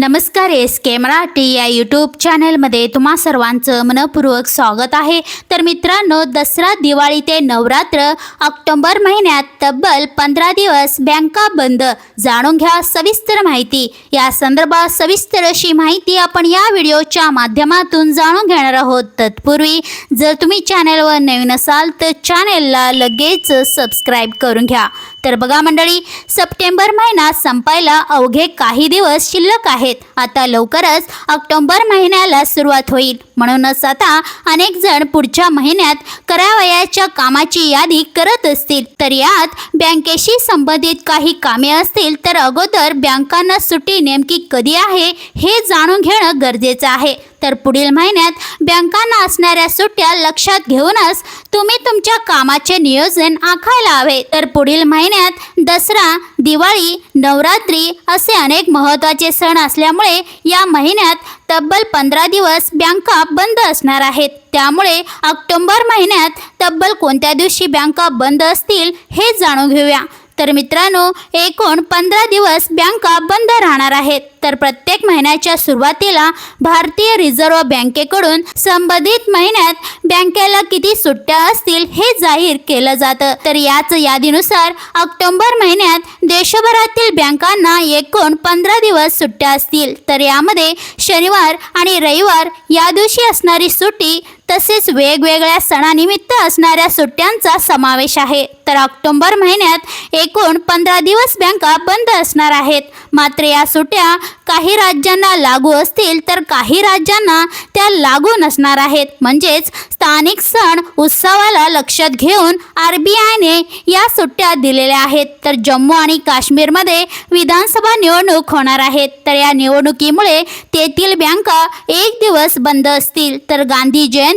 नमस्कार एस के मराठी या यूट्यूब चॅनलमध्ये तुम्हा सर्वांचं मनपूर्वक स्वागत आहे. तर मित्रांनो दसरा दिवाळी ते नवरात्र ऑक्टोबर महिन्यात तब्बल पंधरा दिवस बँका बंद. जाणून घ्या सविस्तर माहिती. या संदर्भात सविस्तर अशी माहिती आपण या व्हिडिओच्या माध्यमातून जाणून घेणार आहोत. तत्पूर्वी जर तुम्ही चॅनलवर नवीन असाल तर चॅनेलला लगेच सबस्क्राईब करून घ्या. तर बघा मंडळी सप्टेंबर महिना संपायला अवघे काही दिवस शिल्लक आहेत. आता लवकरच ऑक्टोबर महिन्याला सुरुवात होईल. म्हणूनच आता अनेक जण पुढच्या महिन्यात करावयाच्या कामाची यादी करत असतील. तर यात बँकेशी संबंधित काही कामे असतील तर अगोदर बँकांना सुट्टी नेमकी कधी आहे हे जाणून घेणं गरजेचं आहे. तर पुढील महिन्यात बँकांना असणाऱ्या सुट्ट्या लक्षात घेऊनच तुम्ही तुमच्या कामाचे नियोजन आखायला हवे. तर पुढील महिन्यात दसरा दिवाळी नवरात्री असे अनेक महत्त्वाचे सण असल्यामुळे या महिन्यात तब्बल पंधरा दिवस बँका बंद असणार आहेत. त्यामुळे ऑक्टोबर महिन्यात तब्बल कोणत्या दिवशी बँका बंद असतील हे जाणून घेऊया. तर मित्रांनो एकूण पंधरा दिवस बँका बंद राहणार आहेत. तर प्रत्येक महिन्याच्या सुरुवातीला भारतीय रिझर्व्ह बँकेकडून संबंधित महिन्यात बँकेला किती सुट्ट्या असतील हे जाहीर केलं जातं. तर याच यादीनुसार ऑक्टोबर महिन्यात देशभरातील बँकांना एकूण पंधरा दिवस सुट्ट्या असतील. तर यामध्ये शनिवार आणि रविवार या दिवशी असणारी सुट्टी तसेच वेगवेगळ्या सणानिमित्त असणाऱ्या सुट्ट्यांचा समावेश आहे. तर ऑक्टोबर महिन्यात एकूण पंधरा दिवस बँका बंद असणार आहेत. मात्र या सुट्ट्या काही राज्यांना लागू असतील तर काही राज्यांना त्या लागू नसणार आहेत. म्हणजेच स्थानिक सण उत्सवाला लक्षात घेऊन आर बी आयने या सुट्ट्या दिलेल्या आहेत. तर जम्मू आणि काश्मीरमध्ये विधानसभा निवडणूक होणार आहेत. तर या निवडणुकीमुळे तेथील बँका एक दिवस बंद असतील. तर गांधी जयंती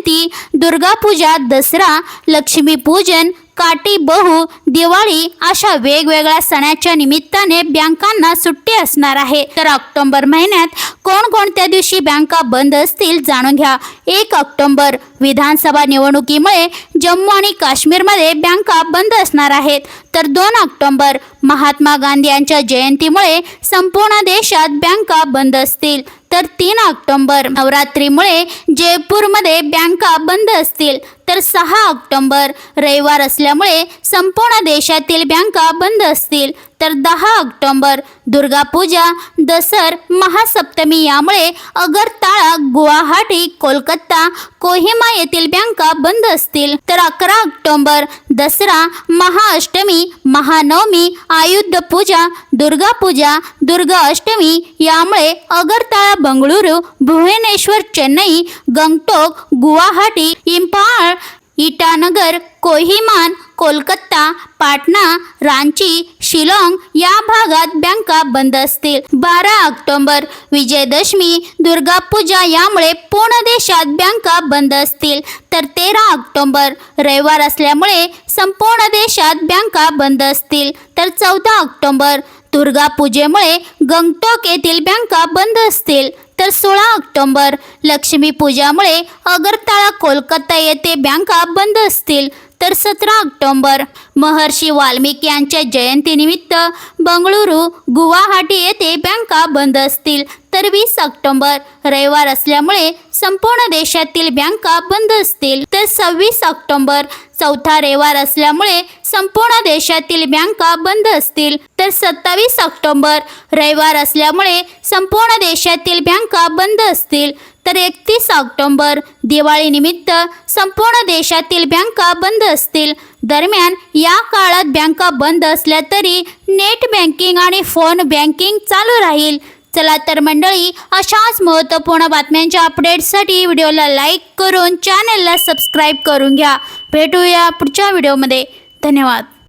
दुर्गापूजा दसरा लक्ष्मीपूजन काटी बहु दिवाळी अशा वेगवेगळ्या सणाच्या निमित्ताने बँकांना सुट्टी असणार आहे. तर ऑक्टोबर महिन्यात कोणकोणत्या दिवशी बँका बंद असतील जाणून घ्या. एक ऑक्टोबर विधानसभा निवडणुकीमुळे जम्मू आणि काश्मीरमध्ये बँका बंद असणार आहेत. तर दोन ऑक्टोंबर महात्मा गांधी यांच्या जयंतीमुळे संपूर्ण देशात बँका बंद असतील. तर तीन ऑक्टोंबर नवरात्रीमुळे जयपूरमध्ये बँका बंद असतील. तर सहा ऑक्टोंबर रविवार असल्यामुळे संपूर्ण देशातील बँका बंद असतील. तर दहा ऑक्टोंबर दुर्गापूजा दसर महासप्तमी यामुळे अगरताळा गुवाहाटी कोलकाता कोहिमा येथील बँका बंद असतील. तर अकरा ऑक्टोंबर दसरा महाअष्टमी महानवमी आयुध पूजा दुर्गापूजा दुर्गा अष्टमी यामुळे अगरताळा बंगळुरू भुवनेश्वर चेन्नई गंगटोक गुवाहाटी इम्फाळ इटानगर कोहिमान कोलकाता पाटणा रांची शिलाँग या भागात बँका बंद असतील. बारा ऑक्टोबर विजयदशमी दुर्गापूजा यामुळे पूर्ण देशात बँका बंद असतील. तर तेरा ऑक्टोबर रविवार असल्यामुळे संपूर्ण देशात बँका बंद असतील. तर चौदा ऑक्टोबर दुर्गापूजेमुळे गंगटोक येथील बँका बंद असतील. तर सोळा ऑक्टोबर लक्ष्मीपूजामुळे अगरताळा कोलकाता येथे बँका बंद असतील. तर सतरा ऑक्टोंबर. महर्षी वाल्मिकी यांच्या जयंतीनिमित्त बंगळुरू गुवाहाटी येथे बँका बंद असतील तर वीस ऑक्टोंबर. रविवार असल्यामुळे संपूर्ण देशातील बँका बंद असतील तर सव्वीस ऑक्टोंबर. चौथा रविवार असल्यामुळे संपूर्ण देशातील बँका बंद असतील तर सत्तावीस ऑक्टोंबर. रविवार असल्यामुळे संपूर्ण देशातील बँका बंद असतील तर एकतीस ऑक्टोबर दिवाळीनिमित्त संपूर्ण देशातील बँका बंद असतील. दरम्यान या काळात बँका बंद असल्या तरी नेट बँकिंग आणि फोन बँकिंग चालू राहील. चला तर मंडळी अशाच महत्त्वपूर्ण बातम्यांच्या अपडेट्ससाठी व्हिडिओला लाईक करून चॅनलला सबस्क्राईब करून घ्या. भेटूया पुढच्या व्हिडिओमध्ये. धन्यवाद.